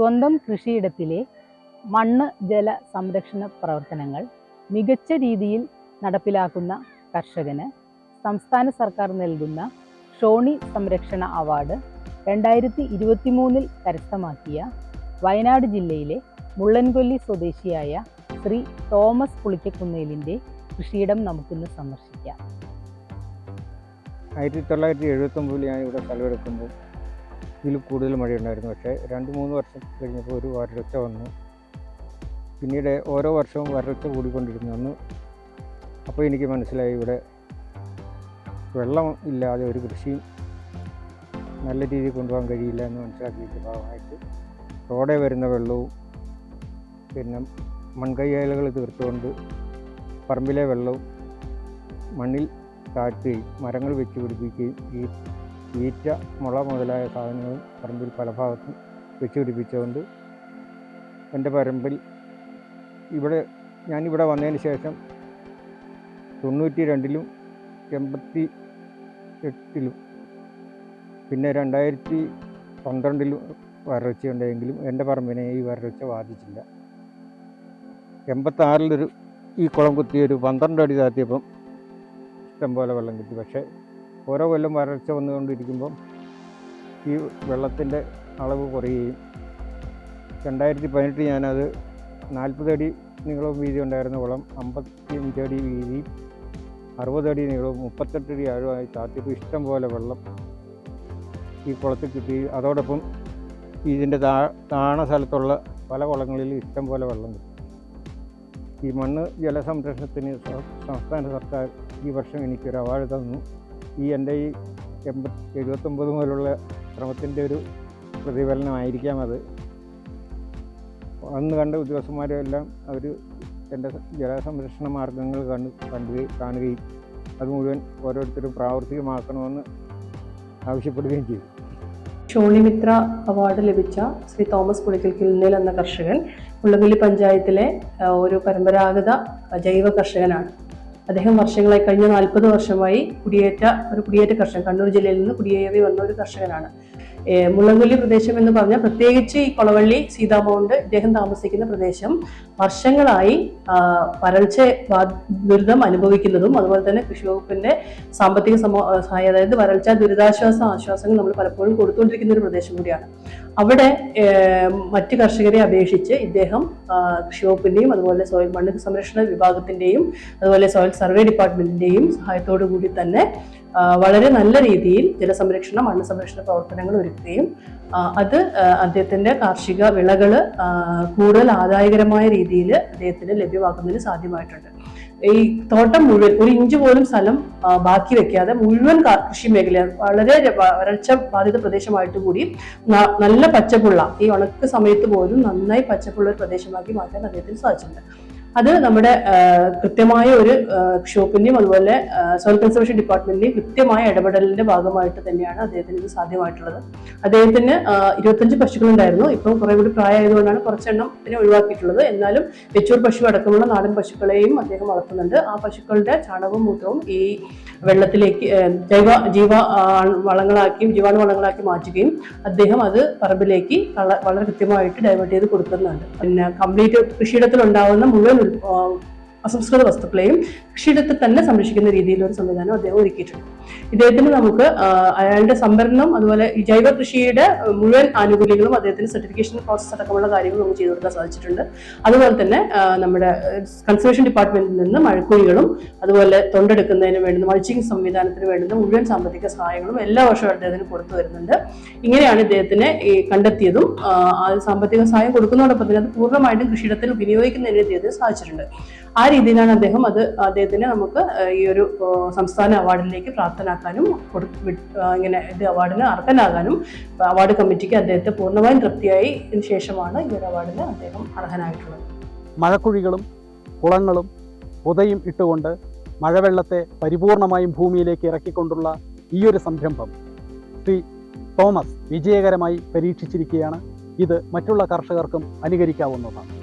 സ്വന്തം കൃഷിയിടത്തിലെ മണ്ണ് ജല സംരക്ഷണ പ്രവർത്തനങ്ങൾ മികച്ച രീതിയിൽ നടപ്പിലാക്കുന്ന കർഷകന് സംസ്ഥാന സർക്കാർ നൽകുന്ന ഷോണി സംരക്ഷണ അവാർഡ് രണ്ടായിരത്തി ഇരുപത്തി മൂന്നിൽ കരസ്ഥമാക്കിയ വയനാട് ജില്ലയിലെ മുള്ളൻകൊല്ലി സ്വദേശിയായ ശ്രീ തോമസ് പുളിക്കക്കുന്നേലിന്റെ കൃഷിയിടം നമുക്കിന്ന് സന്ദർശിക്കാം. ആയിരത്തി തൊള്ളായിരത്തി എഴുപത്തൊമ്പതിൽ ഞാൻ ഇവിടെ സ്ഥലമെടുക്കുമ്പോൾ ഇതിൽ കൂടുതൽ മഴയുണ്ടായിരുന്നു. പക്ഷേ രണ്ട് മൂന്ന് വർഷം കഴിഞ്ഞപ്പോൾ ഒരു വരൾച്ച വന്നു. പിന്നീട് ഓരോ വർഷവും വരൾച്ച കൂടിക്കൊണ്ടിരുന്നു അന്ന്. അപ്പോൾ എനിക്ക് മനസ്സിലായി ഇവിടെ വെള്ളം ഇല്ലാതെ ഒരു കൃഷിയും നല്ല രീതിയിൽ കൊണ്ടുപോകാൻ കഴിയില്ല എന്ന് മനസ്സിലാക്കിയതിന്റെ ഭാഗമായിട്ട് റോഡേ വരുന്ന വെള്ളവും പിന്നെ മൺകയ്യാലുകൾ തീർത്തുകൊണ്ട് പറമ്പിലെ വെള്ളവും മണ്ണിൽ താഴ്ത്തുകയും മരങ്ങൾ വെച്ച് പിടിപ്പിക്കുകയും ഈ ഈറ്റ മുള മുതലായ സാധനങ്ങൾ പറമ്പിൽ പല ഭാഗത്തും വെച്ച് പിടിപ്പിച്ചുകൊണ്ട് എന്റെ പറമ്പിൽ ഇവിടെ ഞാനിവിടെ വന്നതിന് ശേഷം തൊണ്ണൂറ്റി രണ്ടിലും എൺപത്തി എട്ടിലും പിന്നെ രണ്ടായിരത്തി പന്ത്രണ്ടിലും വരൾച്ചയുണ്ടെങ്കിലും എന്റെ പറമ്പിനെ ഈ വരൾച്ച ബാധിച്ചില്ല. എൺപത്താറിലൊരു ഈ കുളം കുത്തി ഒരു പന്ത്രണ്ട് അടി താത്തിയപ്പം ഇഷ്ടംപോലെ വെള്ളം കിട്ടി. പക്ഷേ ഓരോ കൊല്ലം വരൾച്ച വന്നുകൊണ്ടിരിക്കുമ്പം ഈ വെള്ളത്തിന്റെ അളവ് കുറയുകയും രണ്ടായിരത്തി പതിനെട്ട് ഞാനത് നാൽപ്പത് അടി നീളവും വീതി ഉണ്ടായിരുന്ന കുളം അമ്പത്തി അഞ്ചടി വീതി അറുപതടി നീളവും മുപ്പത്തെട്ട് അടി ആഴമായി താത്തിയപ്പോൾ ഇഷ്ടം പോലെ വെള്ളം ഈ കുളത്തിൽ കിട്ടി. അതോടൊപ്പം ഇതിന്റെ താ താണ സ്ഥലത്തുള്ള പല കുളങ്ങളിലും ഇഷ്ടം പോലെ വെള്ളം കിട്ടും. ഈ മണ്ണ് ജലസംരക്ഷണത്തിന് സംസ്ഥാന സർക്കാർ ഈ വർഷം എനിക്കൊരു അവാർഡ് തന്നു. ഈ എന്റെ ഈ എൺപത്തി എഴുപത്തൊമ്പത് മുതലുള്ള ശ്രമത്തിന്റെ ഒരു പ്രതിഫലനമായിരിക്കാം അത്. അന്ന് കണ്ട ഉദ്യോഗസ്ഥന്മാരും എല്ലാം അവർ എന്റെ ജലസംരക്ഷണ മാർഗങ്ങൾ കണ്ടു കണ്ടുകയും കാണുകയും അത് മുഴുവൻ ഓരോരുത്തരും പ്രാവർത്തികമാക്കണമെന്ന് ആവശ്യപ്പെടുകയും ചെയ്തു. ഷോണിമിത്ര അവാർഡ് ലഭിച്ച ശ്രീ തോമസ് പുളിക്കൽ കിൽനേൽ എന്ന കർഷകൻ മുള്ളവല്ലി പഞ്ചായത്തിലെ ഒരു പരമ്പരാഗത ജൈവ കർഷകനാണ്. അദ്ദേഹം വർഷങ്ങളായി കഴിഞ്ഞ നാൽപ്പത് വർഷമായി കുടിയേറ്റ ഒരു കുടിയേറ്റ കർഷകൻ. കണ്ണൂർ ജില്ലയിൽ നിന്ന് കുടിയേറി വന്ന ഒരു കർഷകനാണ്. മുള്ളംകൊല്ലി പ്രദേശം എന്ന് പറഞ്ഞാൽ പ്രത്യേകിച്ച് ഈ കൊളവള്ളി സീതാമൗണ്ട് ഇദ്ദേഹം താമസിക്കുന്ന പ്രദേശം വർഷങ്ങളായി വരൾച്ച ദുരിതം അനുഭവിക്കുന്നതും അതുപോലെ തന്നെ കൃഷി വകുപ്പിന്റെ സാമ്പത്തിക സമ സഹായം അതായത് വരൾച്ച ദുരിതാശ്വാസ ആശ്വാസങ്ങൾ നമ്മൾ പലപ്പോഴും കൊടുത്തുകൊണ്ടിരിക്കുന്ന ഒരു പ്രദേശം കൂടിയാണ്. അവിടെ മറ്റു കർഷകരെ അപേക്ഷിച്ച് ഇദ്ദേഹം കൃഷി വകുപ്പിന്റെയും അതുപോലെ സോയിൽ മണ്ണ് സംരക്ഷണ വിഭാഗത്തിന്റെയും അതുപോലെ സോയിൽ സർവേ ഡിപ്പാർട്ട്മെന്റിന്റെയും സഹായത്തോടു കൂടി തന്നെ വളരെ നല്ല രീതിയിൽ ജലസംരക്ഷണ മണ്ണ് സംരക്ഷണ പ്രവർത്തനങ്ങൾ ഒരുക്കുകയും അത് അദ്ദേഹത്തിന്റെ കാർഷിക വിളകൾ കൂടുതൽ ആദായകരമായ രീതിയിൽ അദ്ദേഹത്തിന് ലഭ്യമാക്കുന്നതിന് സാധ്യമായിട്ടുണ്ട്. ഈ തോട്ടം മുഴുവൻ ഒരു ഇഞ്ച് പോലും സ്ഥലം ബാക്കി വെക്കാതെ മുഴുവൻ കൃഷി മേഖല വളരെ വരൾച്ച ബാധിത പ്രദേശമായിട്ട് കൂടി നല്ല പച്ചപ്പുള്ള ഈ ഉണക്ക് സമയത്ത് പോലും നന്നായി പച്ചപ്പുള്ള പ്രദേശമാക്കി മാറ്റാൻ അദ്ദേഹത്തിന് സാധിച്ചിട്ടുണ്ട്. അത് നമ്മുടെ കൃത്യമായ ഒരു ഷോപ്പിന്റെയും അതുപോലെ സോയിൽ കൺസർവേഷൻ ഡിപ്പാർട്ട്മെന്റിന്റെയും കൃത്യമായ ഇടപെടലിന്റെ ഭാഗമായിട്ട് തന്നെയാണ് അദ്ദേഹത്തിന് ഇത് സാധ്യമായിട്ടുള്ളത്. അദ്ദേഹത്തിന് ഇരുപത്തഞ്ച് പശുക്കളുണ്ടായിരുന്നു. ഇപ്പം കുറെ കൂടി പ്രായമായതുകൊണ്ടാണ് കുറച്ചെണ്ണം പിന്നെ ഒഴിവാക്കിയിട്ടുള്ളത്. എന്നാലും വെച്ചൂർ പശു അടക്കമുള്ള നാടൻ പശുക്കളെയും അദ്ദേഹം വളർത്തുന്നുണ്ട്. ആ പശുക്കളുടെ ചാണകവും മൂത്രവും ഈ വെള്ളത്തിലേക്ക് ജൈവ ജീവ വളങ്ങളാക്കിയും ജീവാണു വളങ്ങളാക്കി മാറ്റുകയും അദ്ദേഹം അത് പറമ്പിലേക്ക് വളരെ കൃത്യമായിട്ട് ഡൈവേർട്ട് ചെയ്ത് കൊടുക്കുന്നുണ്ട്. പിന്നെ കംപ്ലീറ്റ് കൃഷിയിടത്തിൽ ഉണ്ടാകുന്ന മുഴുവൻ ഉൽ- ആ, അസംസ്കൃത വസ്തുക്കളെയും കൃഷിയിടത്തിൽ തന്നെ സംരക്ഷിക്കുന്ന രീതിയിലുള്ള ഒരു സംവിധാനം അദ്ദേഹം ഒരുക്കിയിട്ടുണ്ട്. ഇദ്ദേഹത്തിന് നമുക്ക് അയാളുടെ സംഭരണം അതുപോലെ ജൈവ കൃഷിയുടെ മുഴുവൻ ആനുകൂല്യങ്ങളും അദ്ദേഹത്തിന് സർട്ടിഫിക്കേഷൻ പ്രോസസ് അടക്കമുള്ള കാര്യങ്ങൾ നമുക്ക് ചെയ്തു കൊടുക്കാൻ സാധിച്ചിട്ടുണ്ട്. അതുപോലെ തന്നെ നമ്മുടെ കൺസർവേഷൻ ഡിപ്പാർട്ട്മെന്റിൽ നിന്ന് മഴക്കുഴികളും അതുപോലെ തൊണ്ടെടുക്കുന്നതിന് വേണ്ടുന്ന മൾച്ചിങ് സംവിധാനത്തിന് വേണ്ടുന്ന മുഴുവൻ സാമ്പത്തിക സഹായങ്ങളും എല്ലാ വർഷവും അദ്ദേഹത്തിന് കൊടുത്തു വരുന്നുണ്ട്. ഇങ്ങനെയാണ് ഇദ്ദേഹത്തിനെ ഈ കണ്ടെത്തിയതും സാമ്പത്തിക സഹായം കൊടുക്കുന്നതോടൊപ്പം തന്നെ അത് പൂർണമായിട്ടും കൃഷിയിടത്തിൽ വിനിയോഗിക്കുന്നതിന് ഇദ്ദേഹത്തിന് സാധിച്ചിട്ടുണ്ട്. ആ രീതിയിലാണ് അദ്ദേഹം അത് അദ്ദേഹത്തിന് നമുക്ക് ഈ ഒരു സംസ്ഥാന അവാർഡിലേക്ക് പ്രാപ്തനാക്കാനും കൊടു- ഇങ്ങനെ ഇത് അവാർഡിന് അർഹനാകാനും അവാർഡ് കമ്മിറ്റിക്ക് അദ്ദേഹത്തെ പൂർണമായും തൃപ്തിയായി ശേഷമാണ് ഈ ഒരു അവാർഡിന് അദ്ദേഹം അർഹനായിട്ടുള്ളത്. മഴക്കുഴികളും കുളങ്ങളും പുതയും ഇട്ടുകൊണ്ട് മഴവെള്ളത്തെ പരിപൂർണമായും ഭൂമിയിലേക്ക് ഇറക്കിക്കൊണ്ടുള്ള ഈ ഒരു സംരംഭം ശ്രീ തോമസ് വിജയകരമായി പരീക്ഷിച്ചിരിക്കുകയാണ്. ഇത് മറ്റുള്ള കർഷകർക്കും അനുകരിക്കാവുന്നതാണ്.